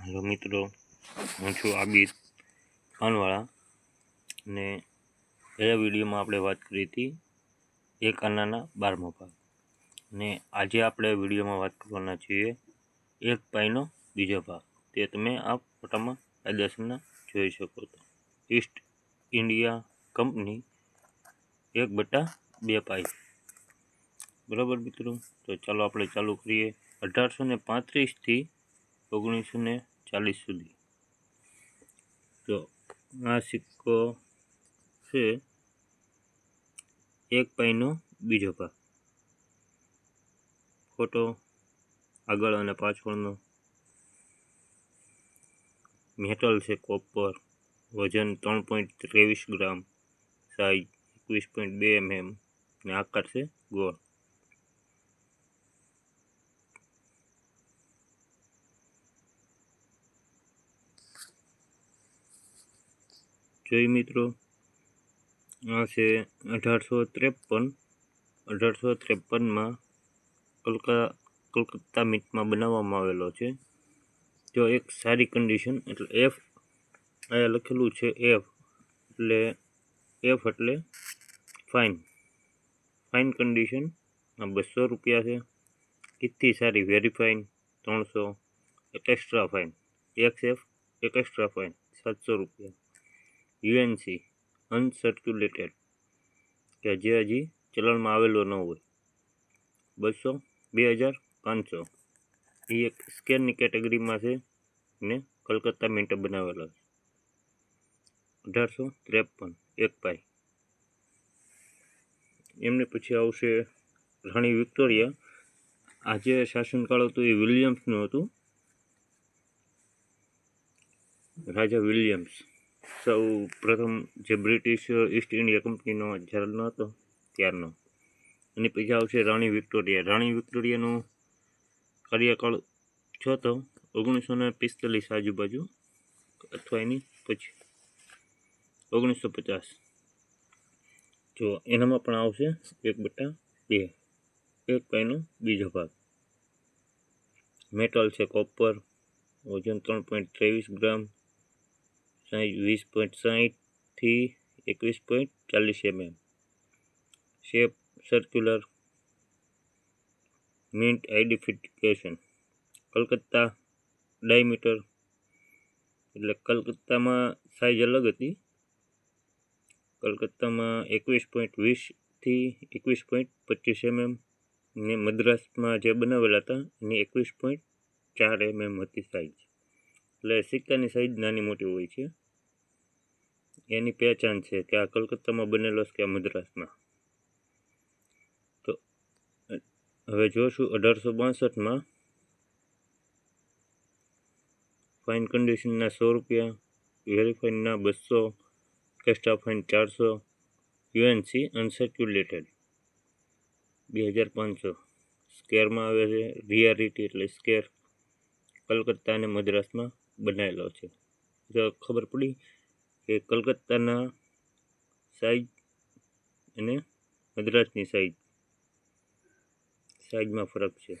Hello મિત્રો, હું છું આબિદ ખાનવાળા અને પહેલા વિડીયોમાં આપણે વાત કરી હતી એક આનાના બારમો ભાગ. અને આજે આપણે વિડીયોમાં વાત કરવાના છીએ એક પાઈનો બીજો ભાગ. તે તમે આ ફોટામાં પ્રદર્શનના જોઈ શકો છો. ઈસ્ટ ઇન્ડિયા કંપની એક બટા બે પાઈ બરાબર મિત્રો? તો ચાલો આપણે ચાલુ કરીએ. અઢારસો ને પાંત્રીસથી ઓગણીસો ને ચાલીસ સુધી. તો આ સિક્કો છે એક પાઈનો બીજો ભાગ. ફોટો આગળ અને પાછળનો. મેટલ છે કોપર, વજન ત્રણ પોઈન્ટ ત્રેવીસ ગ્રામ, સાઈઝ એકવીસ પોઈન્ટ બે એમએમ ને આકાર છે ગોળ. જોઈ મિત્રો. આ છે અઢારસો ત્રેપન. અઢારસો ત્રેપનમાં કલકા, કલકત્તા મીટમાં બનાવવામાં આવેલો છે. જો એક સારી કન્ડિશન એટલે એફ અહીંયા લખેલું છે એફ એટલે એફ એટલે ફાઇન ફાઇન કન્ડિશન આ બસો રૂપિયા છે. કેટલી સારી વેરી ફાઇન ત્રણસો, એક એક્સ્ટ્રા ફાઇન એક્સ એફ એક એક્સ્ટ્રા ફાઇન સાતસો રૂપિયા. યુએનસી, અનસર્ક્યુલેટેડ, કે જે હજી ચલણમાં આવેલો ન હોય. બસો, બે હજાર પાંચસો. એ એક સ્કેનની કેટેગરીમાં છે ને કલકત્તા મિન્ટે બનાવેલો છે. અઢારસો ત્રેપન, એક પાઈ. એમને પછી આવશે રાણી વિક્ટોરિયા. આજે શાસનકાળ હતું એ વિલિયમ્સનું હતું. રાજા વિલિયમ્સ. સૌ પ્રથમ જે બ્રિટિશ ઈસ્ટ ઇન્ડિયા કંપનીનો જરનો હતો, ત્યારનો. અને પછી આવશે રાણી વિક્ટોરિયા. રાણી વિક્ટોરિયાનો કાર્યકાળ છો તો ઓગણીસો ને પિસ્તાલીસ આજુબાજુ, અથવા એની પછી. ઓગણીસો પચાસ. જો, એનામાં પણ આવશે એક બટા બે. એક પાઈનો બીજો ભાગ. મેટલ છે કોપર વજન ત્રણ પોઈન્ટ ત્રેવીસ ગ્રામ વીસ પોઈન્ટ સાહીઠથી એકવીસ પોઈન્ટ ચાલીસ MM. Shape circular mint identification Calcutta diameter એટલે કલકત્તામાં સાઈઝ અલગ હતી. કલકત્તામાં એકવીસ પોઈન્ટ વીસથી એકવીસ પોઈન્ટ પચીસ એમએમ ને મદ્રાસમાં જે બનાવેલા હતા, એની એકવીસ પોઈન્ટ ચાર એમએમ હતી સાઈઝ એટલે સિક્કાની સાઈઝ નાની મોટી હોય છે. એની પહેચાન છે કે આ કલકત્તામાં બનેલો છે કે મદ્રાસમાં. તો, હવે જોશું અઢારસો બાસઠમાં ફાઇન કન્ડિશનના સો રૂપિયા વેરીફાઈનના બસો કેસ્ટા ફાઇન ચારસો યુએનસી અનસર્ક્યુલેટેડ બે હજાર પાંચસો. સ્કેરમાં આવે છે રિયારિટી એટલે સ્કેર કલકત્તા અને મદ્રાસમાં બનાવેલો છે. જો ખબર પડી કે કલકત્તાના સાઈઝ અને મદ્રાસની સાઈઝ સાઈઝમાં ફરક છે.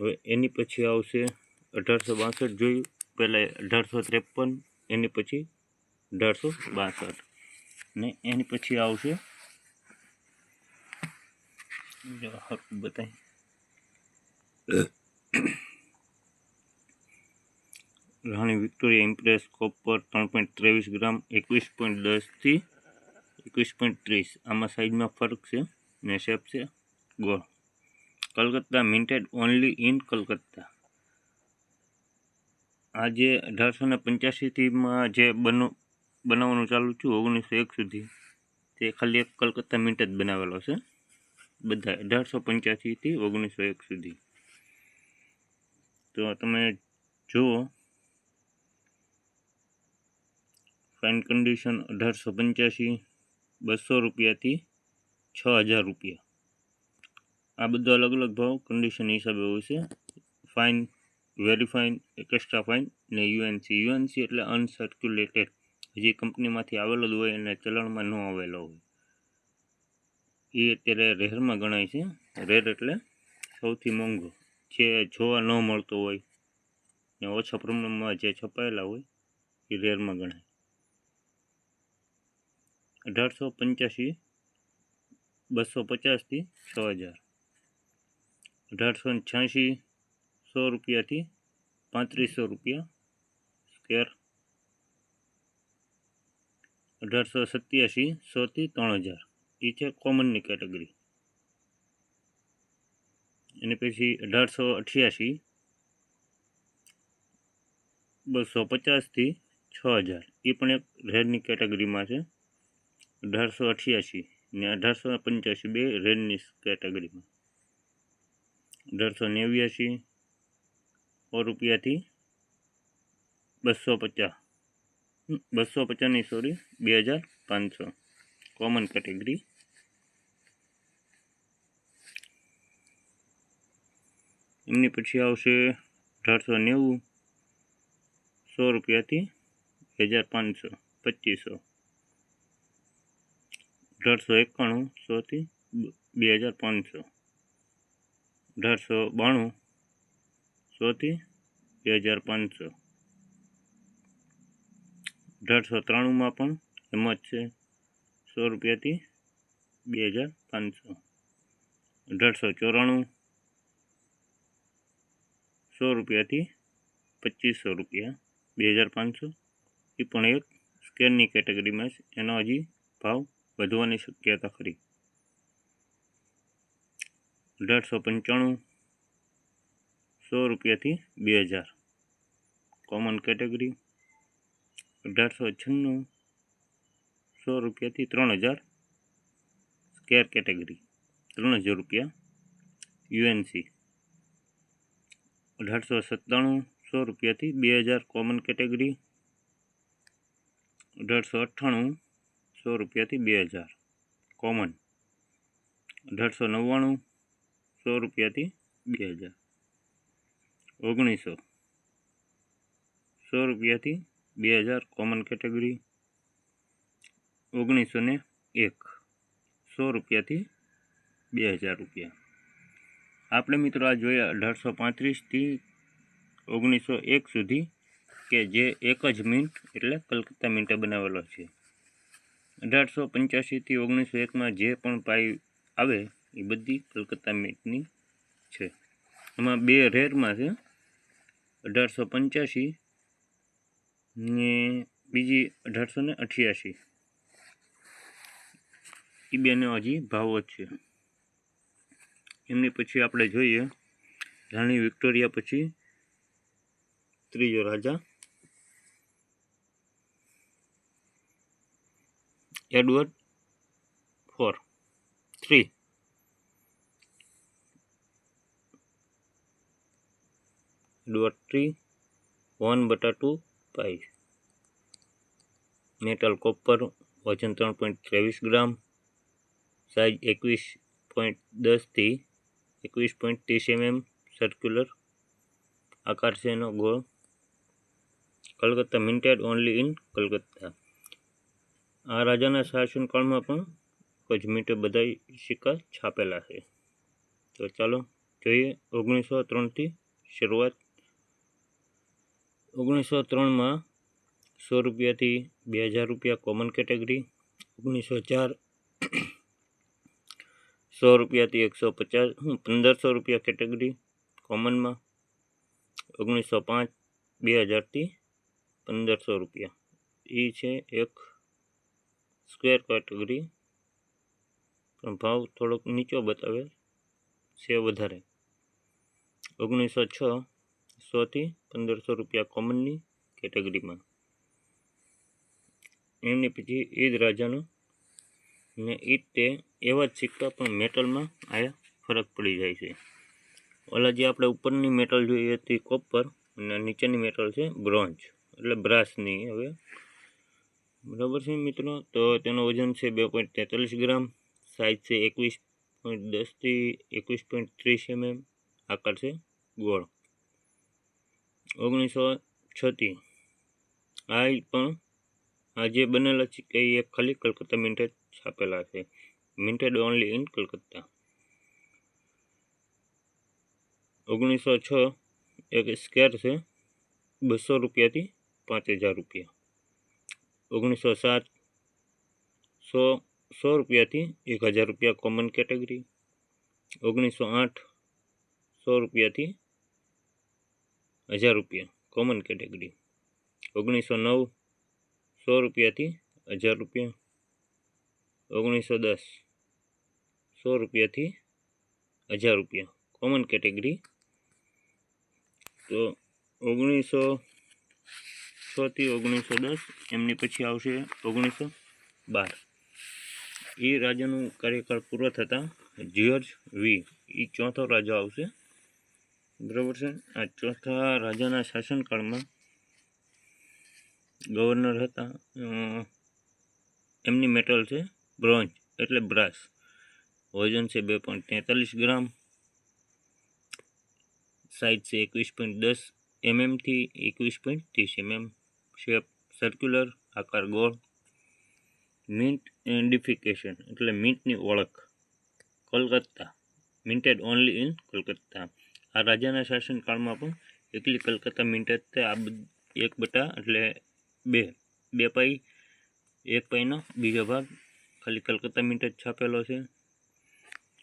હવે એની પછી આવશે અઢારસો બાસઠ જોયું, પહેલાં અઢારસો ત્રેપન, એની પછી અઢારસો બાસઠ. ને એની પછી આવશે બતાય. રાણી વિક્ટોરિયા ઇમ્પ્રેસ કોપર ત્રણ પોઈન્ટ ત્રેવીસ ગ્રામ, એકવીસ પોઈન્ટ દસથી એકવીસ પોઈન્ટ ત્રીસ. આમાં સાઇઝમાં ફરક છે ને શેપ છે, ગોળ. Calcutta minted only in Calcutta. આ જે અઢારસો ને પંચ્યાસીથીમાં જે બનો, બનાવવાનું ચાલુ છું ઓગણીસો એક સુધી. તે ખાલી એક કલકત્તા મિન્ટ જ બનાવેલો છે. બધા અઢારસો પંચ્યાસીથી ઓગણીસો એક સુધી. તો તમે જુઓ ફાઇન કન્ડિશન અઢારસો પંચ્યાસી, બસો રૂપિયાથી છ હજાર રૂપિયા. આ બધો અલગ અલગ ભાવ કન્ડિશન હિસાબે હોય છે. Fine very fine extra fine ને યુએનસી યુએનસી એટલે અનસર્ક્યુલેટેડ જે કંપનીમાંથી આવેલો જ હોય અને ચલણમાં ન આવેલો હોય. એ અત્યારે રેરમાં ગણાય છે. રેર એટલે સૌથી મોંઘો. જે જોવા ન મળતો હોય ને ઓછા પ્રમાણમાં જે છપાયેલા હોય, એ રેરમાં ગણાય. અઢારસો પંચ્યાસી બસો પચાસથી છ હજાર. અઢારસો છ્યાસી, સો રૂપિયાથી પાંત્રીસો રૂપિયા સ્કેર અઢારસો સત્યાસી, સોથી ત્રણ હજાર. એ છે કોમનની કેટેગરી એની પછી અઢારસો અઠ્યાસી બસો પચાસથી છ હજાર. એ પણ એક રેડની કેટેગરીમાં છે. અઢારસો અઠ્યાસી ને અઢારસો પંચ્યાસી બે રેડની કેટેગરીમાં. અઢારસો નેવ્યાસી સો રૂપિયાથી બસો પચાસ. બસો પચાસની સોરી, બે હજાર પાંચસો. Common category. એમની પછી આવશે અઢારસો નેવું સો રૂપિયાથી હજાર પાંચસો, પચીસો. અઢારસો એકાણું સોથી બે હજાર પાંચસો. અઢારસો બાણું સોથી બે હજાર પાંચસો. અઢારસો ત્રાણુંમાં પણ એમ જ છે. સો રૂપિયાથી બે હજાર પાંચસો. અઢારસો ચોરાણું સો રૂપિયાથી પચીસો રૂપિયા બે હજાર પાંચસો. એ પણ એક સ્કેનની કેટેગરીમાં છે. એનો હજી ભાવ વધવાની શક્યતા ખરી. અઢારસો પંચાણું સો રૂપિયાથી બે હજાર. કોમન કેટેગરી અઢારસો છન્નું સો રૂપિયાથી ત્રણ હજાર. સ્કેર કેટેગરી ત્રણ હજાર રૂપિયા. યુએનસી અઢારસો સત્તાણું સો રૂપિયાથી બે હજાર. કોમન કેટેગરી અઢારસો અઠ્ઠાણું સો રૂપિયાથી બે હજાર. કોમન અઢારસો નવ્વાણું, સો રૂપિયાથી બે હજાર. ઓગણીસો, સો રૂપિયાથી બે હજાર કોમન કેટેગરી ઓગણીસો ને એક, સો રૂપિયાથી બે હજાર રૂપિયા. આપણે મિત્રો આ જોયા અઢારસો પાંત્રીસથી ઓગણીસો એક સુધી કે જે એક જ મિન્ટ એટલે કલકત્તા મિન્ટે બનાવેલો છે. અઢારસો પંચ્યાસીથી ઓગણીસો એકમાં જે પણ પાઈ આવે, એ બધી કલકત્તા મીટની છે. એમાં બે રેરમાં છે, અઢારસો પંચ્યાસી ને બીજી અઢારસો ને અઠ્યાસી એ બેનો હજી ભાવો છે. એમની પછી આપણે જોઈએ, રાણી વિક્ટોરિયા પછી ત્રીજો રાજા Edward four three. Edward three, one બટા ટુ પાઈ મેટલ કોપર વજન ત્રણ પોઈન્ટ ત્રેવીસ ગ્રામ સાઇઝ એકવીસ પોઈન્ટ દસથી એકવીસ પોઈન્ટ ત્રીસ એમએમ સર્ક્યુલર આકાર છે એનો ગોળ. Calcutta minted only in Calcutta. આ રાજાના શાસનકાળમાં પણ અજમીટે બધા સિક્કા છાપેલા છે. તો ચાલો જોઈએ ઓગણીસો ત્રણથી શરૂઆત. ઓગણીસો ત્રણમાં સો રૂપિયાથી બે હજાર રૂપિયા કોમન કેટેગરી ઓગણીસો ચાર સો રૂપિયાથી એકસો પચાસ પંદરસો રૂપિયા કેટેગરી કોમનમાં ઓગણીસો પાંચ બે હજારથી પંદરસો રૂપિયા. એ છે એક સ્ક્વેર કેટેગરી ભાવ થોડોક નીચો બતાવે છે વધારે. ઓગણીસો છ સોથી પંદરસો રૂપિયા કોમનની કેટેગરીમાં એમની પછી ઈદ રાજાનો ને ઈદ તે એવા જ સિક્કા પણ મેટલમાં આયા ફરક પડી જાય છે. ઓલા જે આપણે ઉપરની મેટલ જોઈએ હતી કોપર અને નીચેની મેટલ છે બ્રોન્ઝ એટલે બ્રાસની હવે બરાબર છે મિત્રો? તો તેનો વજન છે બે પોઈન્ટ તેતાલીસ ગ્રામ સાઇઝ છે એકવીસ પોઈન્ટ દસથી એકવીસ પોઈન્ટ ત્રીસ એમએમ, આકાર છે ગોળ. ઓગણીસો છથી આ પણ આ જે બનેલા છે એ ખાલી કલકત્તા મિન્ટેડ છાપેલા છે. Minted only in Calcutta. ઓગણીસો છ એક સ્કેર છે બસો રૂપિયાથી પાંચ હજાર રૂપિયા. ઓગણીસો સાત સો સો રૂપિયાથી એક હજાર રૂપિયા કોમન કેટેગરી ઓગણીસો આઠ સો રૂપિયાથી હજાર રૂપિયા કોમન કેટેગરી ઓગણીસો નવ સો રૂપિયાથી હજાર રૂપિયા ઓગણીસો દસ સો રૂપિયાથી હજાર રૂપિયા કોમન કેટેગરી તો ઓગણીસો છથી ઓગણીસો દસ, એમની પછી આવશે ઓગણીસો બાર. એ રાજાનું કાર્યકાળ પૂરો થતાં જ્યોર્જ વી, એ ચોથો રાજા આવશે. બરાબર છે? આ ચોથા રાજાના શાસનકાળમાં ગવર્નર હતા એમની મેટલ છે બ્રોન્ઝ એટલે બ્રાસ. વજન છે બે પોઈન્ટ તેતાલીસ ગ્રામ, સાઇઝ છે એકવીસ પોઈન્ટ દસ એમએમથી એકવીસ પોઈન્ટ ત્રીસ એમએમ. શેપ સર્ક્યુલર આકાર ગોળ મિન્ટ આઈડેન્ટિફિકેશન એટલે મિન્ટની ઓળખ Kolkata minted only in Calcutta આ રાજાના શાસનકાળમાં પણ એકલી કલકત્તા મિન્ટેડ તે આ એક બટા, એટલે બે બે પાઈ, એક પાઈનો, બીજો ભાગ, ખાલી કલકત્તા મિન્ટેડ છાપેલો છે.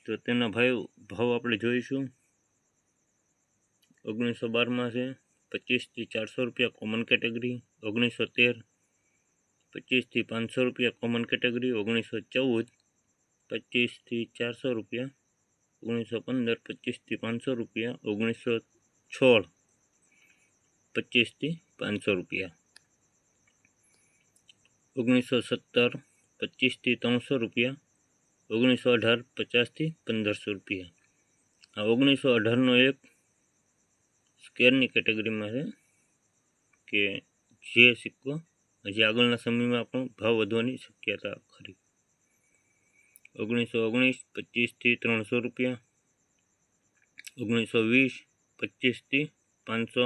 તો તેના ભાવ ભાવ આપણે જોઈશું. ઓગણીસો બારમાં છે. પચીસથી ચારસો રૂપિયા કોમન કેટેગરી ઓગણીસો તેર પચીસથી પાંચસો રૂપિયા કોમન કેટેગરી ઓગણીસો ચૌદ પચીસથી ચારસો રૂપિયા ઓગણીસો પંદર પચીસથી પાંચસો રૂપિયા ઓગણીસો સોળ પચીસથી પાંચસો રૂપિયા ઓગણીસો સત્તર પચીસથી ત્રણસો રૂપિયા ઓગણીસો અઢાર પચાસથી પંદરસો રૂપિયા આ ઓગણીસો અઢારનો એક સ્કેરની કેટેગરીમાં છે કે જે સિક્કો હજી આગળના સમયમાં પણ ભાવ વધવાની શક્યતા ખરી. ઓગણીસો ઓગણીસ પચીસથી ત્રણસો રૂપિયા. ઓગણીસો વીસ પચીસથી પાંચસો.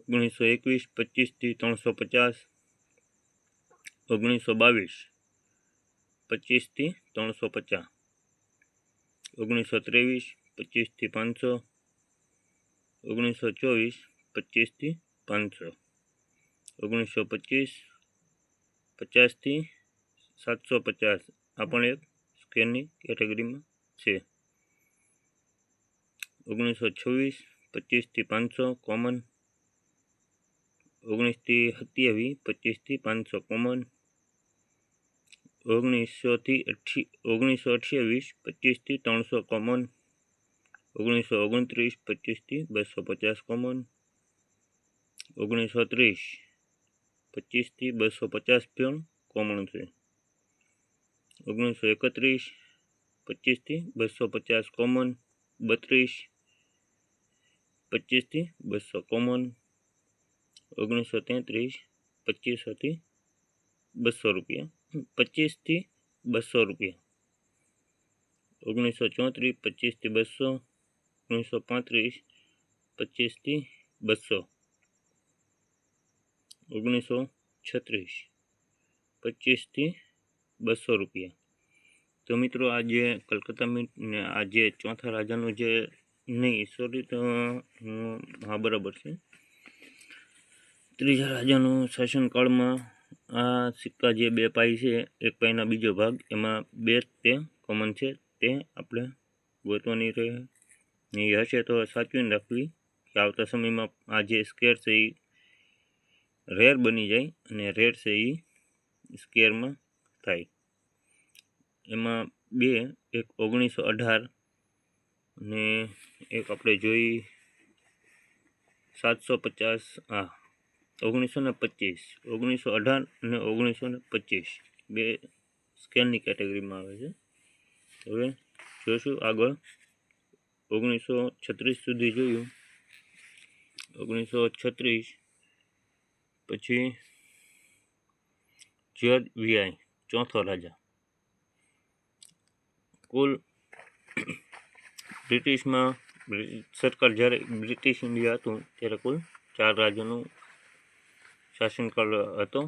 ઓગણીસો એકવીસ પચીસથી ત્રણસો પચાસ. ઓગણીસો બાવીસ પચીસથી ત્રણસો પચાસ. ઓગણીસો ત્રેવીસ પચીસથી પાંચસો. ઓગણીસો ચોવીસ પચીસથી પાંચસો. ઓગણીસો પચીસ પચાસથી સાતસો પચાસ આ પણ એક સ્કેનની કેટેગરીમાં છે. ઓગણીસો છવ્વીસ પચીસથી પાંચસો, કોમન. ઓગણીસથી સત્યાવીસ પચીસથી પાંચસો, કોમન. ઓગણીસોથી અઠ્ઠી ઓગણીસો અઠ્યાવીસ પચીસથી ત્રણસો, કોમન. ઓગણીસો ઓગણત્રીસ પચીસથી બસો પચાસ કોમન ઓગણીસો ત્રીસ પચીસથી બસો પચાસ પણ કોમન છે. ઓગણીસો એકત્રીસ પચીસથી બસો પચાસ કોમન બત્રીસ પચીસથી બસો કોમન ઓગણીસો તેત્રીસ પચીસોથી બસો રૂપિયા, પચીસથી બસો રૂપિયા, ઓગણીસો ચોત્રીસ પચીસથી બસો ઓગણીસો પાંત્રીસ પચીસથી બસો. ઓગણીસો છત્રીસ પચીસથી બસો રૂપિયા. તો મિત્રો આ જે કલકત્તા મિન્ટ ને આ ચોથા રાજાનું જે નહીં સોરી તો હું- બરાબર છે. ત્રીજા રાજાનું શાસનકાળમાં આ સિક્કા જે બે પાઈ છે, એક પાઈના બીજો ભાગ, એમાં બે તે કોમન છે, તે આપણે ગોતવાની રહે એ હશે તો સાચવીને રાખવી કે આવતા સમયમાં આ જે સ્કેર છે એ રેર બની જાય અને રેર છે એ સ્કેરમાં થાય. એમાં બે, એક ઓગણીસો અઢાર અને એક આપણે જોઈ સાતસો પચાસ હા ઓગણીસો ને પચીસ, ઓગણીસો અઢાર અને ઓગણીસો ને પચીસ. બે સ્કેલની કેટેગરીમાં આવે છે. હવે જોઈશું આગળ. ઓગણીસો છત્રીસ સુધી જોયું. ઓગણીસો છત્રીસ પછી જ્યોર્જ વીઆઈ, ચોથો રાજા. કુલ બ્રિટિશમાં સરકાર જ્યારે બ્રિટિશ ઇન્ડિયા હતું, ત્યારે કુલ ચાર રાજ્યોનું શાસનકાળ હતો.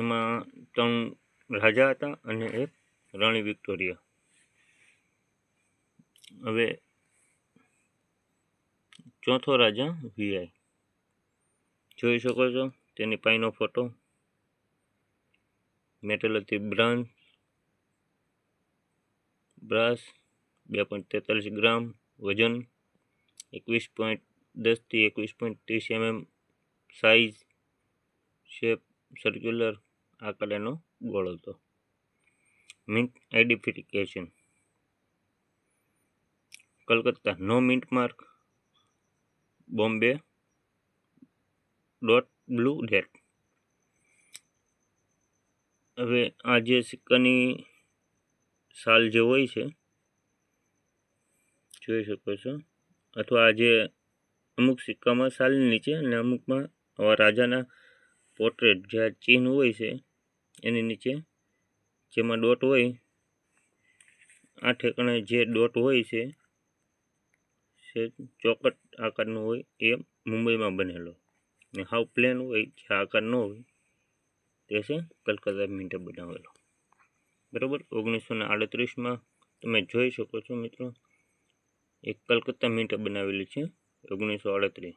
એમાં ત્રણ રાજા હતા અને એક રાણી વિક્ટોરિયા. હવે ચોથો રાજા વીઆઈ જોઈ શકો છો તેની પાઈનો ફોટો. મેટલ હતી બ્રાન્ચ, બ્રાસ, બે પોઈન્ટ તેતાલીસ ગ્રામ વજન, એકવીસ પોઈન્ટ દસથી એકવીસ પોઈન્ટ ત્રીસ એમએમ સાઇઝ શેપ સર્ક્યુલર આકાર એનો ગોળ હતો. મિન્ટ આઈડેન્ટિફિકેશન કલકત્તા નો mint mark Bombay dot blue date હવે આ જે સિક્કાની સાલ જે હોય છે, જોઈ શકો છો. અથવા આ જે અમુક સિક્કામાં સાલની નીચે અને અમુકમાં આવા રાજાના પોર્ટ્રેટ જે આ ચિહ્ન હોય છે, એની નીચે જેમાં ડોટ હોય, આ ઠેકાણે જે ડોટ હોય છે છે, ચોકટ આકારનો હોય એ મુંબઈમાં બનેલો. ને હાવ પ્લેન હોય જે આકાર ન હોય, તે છે કલકત્તા મિન્ટે બનાવેલો. બરાબર? ઓગણીસો ને આડત્રીસમાં તમે જોઈ શકો છો મિત્રો, એક કલકત્તા મિન્ટે બનાવેલી છે, ઓગણીસો આડત્રીસ.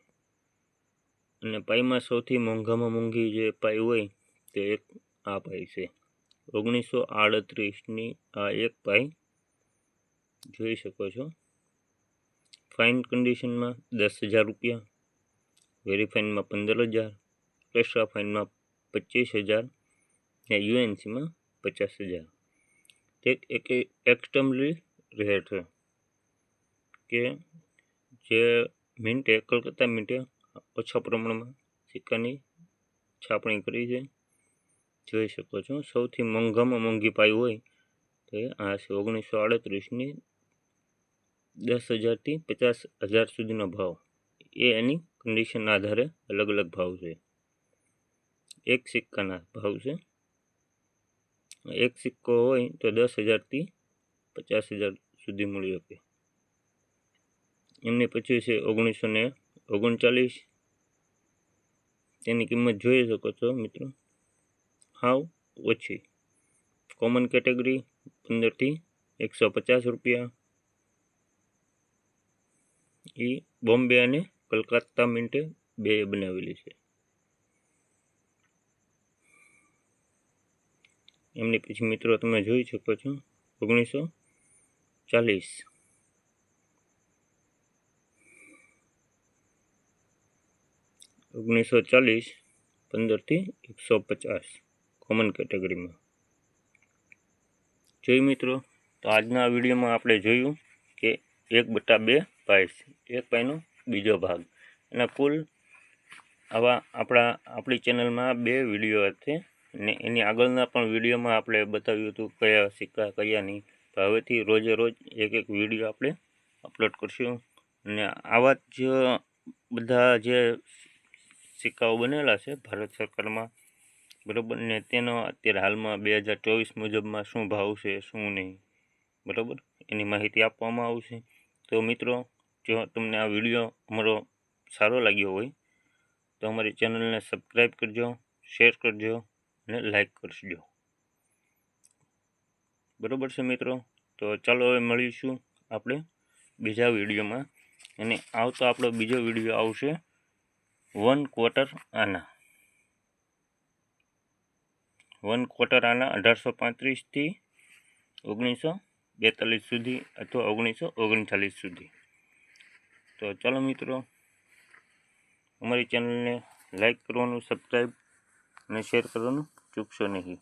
અને પાઈમાં સૌથી મોંઘામાં મોંઘી જે પાઈ હોય, તે એક આ પાઈ છે. ઓગણીસો આડત્રીસની આ એક પાઈ જોઈ શકો છો. ફાઇન કન્ડિશનમાં દસ હજાર રૂપિયા. વેરીફાઇનમાં પંદર હજાર. એક્સ્ટ્રા ફાઇનમાં પચીસ હજાર. ને યુએનસીમાં પચાસ હજાર. તે એક એક્સ્ટ્રીમલી રહે છે. કે જે મિન્ટે કલકત્તા મિન્ટે ઓછા પ્રમાણમાં સિક્કાની છાપણી કરી છે. જોઈ શકો છો. સૌથી મોંઘામાં મોંઘી પાઈ હોય તો એ આ છે ઓગણીસો આડત્રીસની દસ હજારથી પચાસ હજાર સુધીનો ભાવ. એ એની કન્ડિશનના આધારે અલગ અલગ ભાવ છે. એક સિક્કાના ભાવ છે. એક સિક્કો હોય તો દસ હજારથી પચાસ હજાર સુધી મળી શકે. એમની પછી છે ઓગણીસો ને ઓગણચાલીસ. તેની કિંમત જોઈ શકો છો મિત્રો. હાવ ઓછી. કોમન કેટેગરી પંદરથી એકસો પચાસ રૂપિયા. એ બોમ્બે અને કલકત્તા મિન્ટે બે બનાવેલી છે. એમની પછી મિત્રો તમે જોઈ શકો છો, ઓગણીસો ચાલીસ. ઓગણીસો ચાલીસ, પંદરથી એકસો પચાસ કોમન કેટેગરીમાં જોઈ મિત્રો? તો આજના વિડીયોમાં આપણે જોયું કે એક બટા બે પાય એક પાયનો બીજો ભાગ. એના કુલ આવા આપણા, આપણી ચેનલમાં બે વીડિયો છે ને એની આગળના પણ વિડીયોમાં આપણે બતાવ્યું હતું કયા સિક્કા, કયા નહીં. તો હવેથી રોજે રોજ એક એક વીડિયો આપણે અપલોડ કરશું. અને આવા જ બધા જે સિક્કાઓ બનેલા છે ભારત સરકારમાં, બરાબર? ને તેનો અત્યારે હાલમાં બે હજાર ચોવીસ મુજબમાં શું ભાવ છે, શું નહીં? બરાબર? એની માહિતી આપવામાં આવશે. તો મિત્રો જો તમને આ વીડિયો અમારો સારો લાગ્યો હોય, તો અમારી ચેનલને સબસ્ક્રાઈબ કરજો, શેર કરજો અને લાઈક કરજો. બરાબર છે મિત્રો? તો ચાલો હવે મળીશું આપણે બીજા વિડીયોમાં. અને આવતો આપણો બીજો વીડિયો આવશે વન ક્વાર્ટર આના. વન ક્વાર્ટર આના અઢારસો પાંત્રીસથી ઓગણીસો બેતાલીસ સુધી અથવા ઓગણીસો ઓગણચાલીસ સુધી. તો ચાલો મિત્રો અમારી ચેનલને લાઈક કરવાનું સબસ્ક્રાઈબ અને શેર કરવાનું ચૂકશો નહીં.